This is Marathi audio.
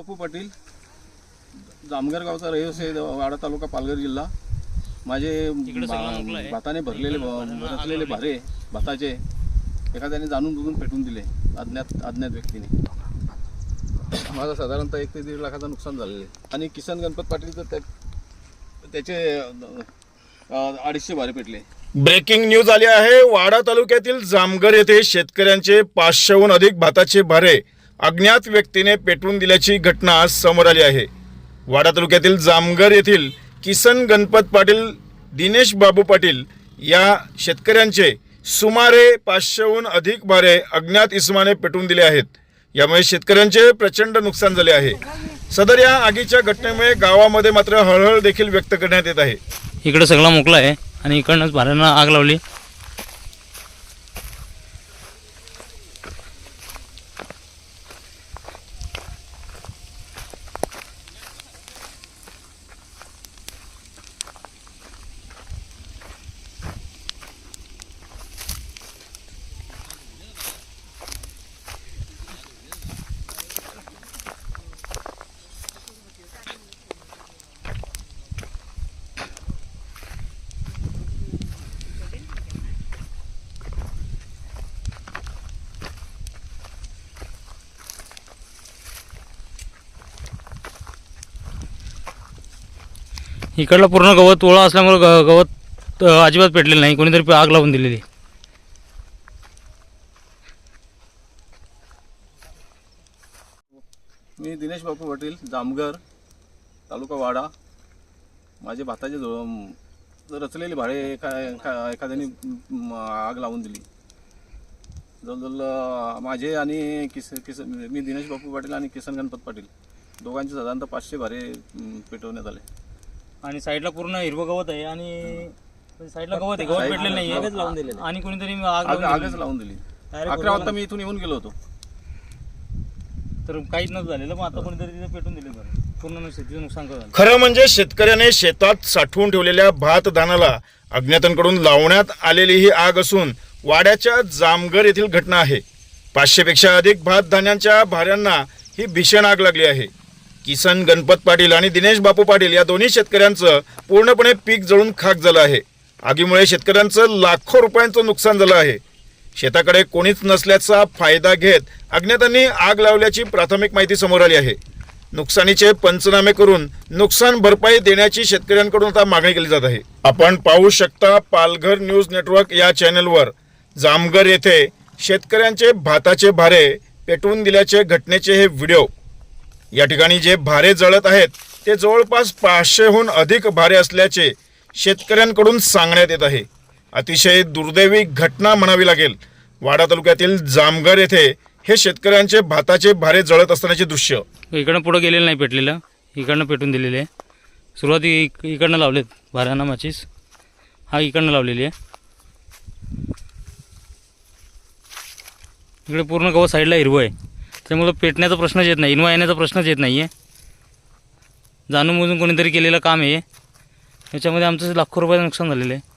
बापू पाटील जामगर गावचा रहिवासी आहे वाडा तालुका पालघर जिल्हा. माझे भा- भाताने भरलेले भ- रचलेले भारे भाताचे एखाद्याने जाणून बुजून पेटून दिले अज्ञात अज्ञात व्यक्तीने. माझं साधारणतः एक ते दीड लाखाचं नुकसान झालेलं आहे. आणि किसन गणपत पाटील तर त्या- त्याचे अं, अडीचशे भारे पेटले. ब्रेकिंग न्यूज आली आहे वाडा तालुक्यातील जामगर येथे शेतकऱ्यांचे पाचशेहून अधिक भाताचे भारे अज्ञात व्यक्तीने पेटवून दिल्याची घटना समोर आली आहे. वाडा तालुक्यातील जामगर येथील किसन गणपत पाटील दिनेश बाबू पाटील या शेतकऱ्यांचे सुमारे पाचशेहून अधिक भारे अज्ञात इसमाने पेटवून दिले आहेत. यामुळे शेतकऱ्यांचे प्रचंड नुकसान झाले आहे. सदर या आगीच्या घटनेमुळे गावामध्ये मात्र हळहळ देखील व्यक्त करण्यात येत आहे. इकडे सगळा मोकला आहे आणि इकडनंच भाऱ्यांना आग लावली. इकडलं पूर्ण गवत ओळा असल्यामुळे ग- गवत अजिबात पेटलेलं नाही. कोणीतरी आग लावून दिलेली मी दिनेश बापू पाटील जामगर तालुका वाडा. माझे भाताचे रचलेले भाडे एका एका एखाद्याने आग लावून दिली. जवळजवळ माझे आणि किस किस मी दिनेश बापू पाटील आणि किसन गणपत पाटील. दोघांचे साधारणतः पाचशे भारे पेटवण्यात आले. आणि साईडला पूर्ण हिरवं गवत आहे आणि साईडला गवत आहे गवत पेटलेलं नाही गवत लावून दिलेलं आणि कोणीतरी आग आग लावून आगच. लावून दिली. Direct अकरा वाजता मी इथून येऊन गेलो होतो. तर काहीच नव्हतं झालेलं मग आता कोणीतरी तिथे पेटून दिले बरं. पूर्ण शेतीचं नुकसान झालं. खरं म्हणजे शेतकऱ्याने शेतात साठवून ठेवलेल्या भात धानाला अज्ञातांकडून लावण्यात आलेली ही आग असून वाड्याच्या जामगर येथील घटना आहे. पाचशेपेक्षा अधिक भात धान्यांच्या भाऱ्यांना ही भीषण आग लागली आहे. किसन गणपत पाटील आणि दिनेश बापू पाटील या दोन्ही शेतकऱ्यांचं पूर्णपणे पीक जळून खाक झालं आहे. आगीमुळे शेतकऱ्यांचं लाखो रुपयांचं नुकसान झालं आहे. शेताकडे कोणीच नसल्याचा फायदा घेत अज्ञातांनी आग लावल्याची प्राथमिक माहिती समोर आली आहे. नुकसानीचे पंचनामे करून नुकसान भरपाई देण्याची शेतकऱ्यांकडून आता मागणी केली जात आहे. आपण पाहू शकता पालघर न्यूज नेटवर्क या चॅनलवर जामगर येथे शेतकऱ्यांचे भाताचे भारे पेटवून दिल्याचे घटनेचे हे व्हिडिओ. या ठिकाणी जे भारे जळत आहेत ते जवळपास पाचशेहून अधिक भारे असल्याचे शेतकऱ्यांकडून सांगण्यात येत आहे. अतिशय दुर्दैवी घटना म्हणावी लागेल. वाडा तालुक्यातील जामगर येथे हे शेतकऱ्यांचे भाताचे भारे जळत असतानाचे दृश्य. इकडनं पुढं गेलेलं नाही पेटलेलं. इकडनं पेटून दिलेले. आहे सुरुवात इक- इकडनं लावलेत भाऱ्यांना माचीस. हा इकडनं लावलेली आहे. इकडे पूर्ण गवत साईडला हिरवं आहे. त्यामुळं पेटण्याचा प्रश्नच येत नाही इनवा येण्याचा प्रश्नच येत नाही आहे जाणून बुजून कोणीतरी केलेलं काम आहे. याच्यामध्ये आमचं लाखो रुपयाचं नुकसान झालेलं आहे.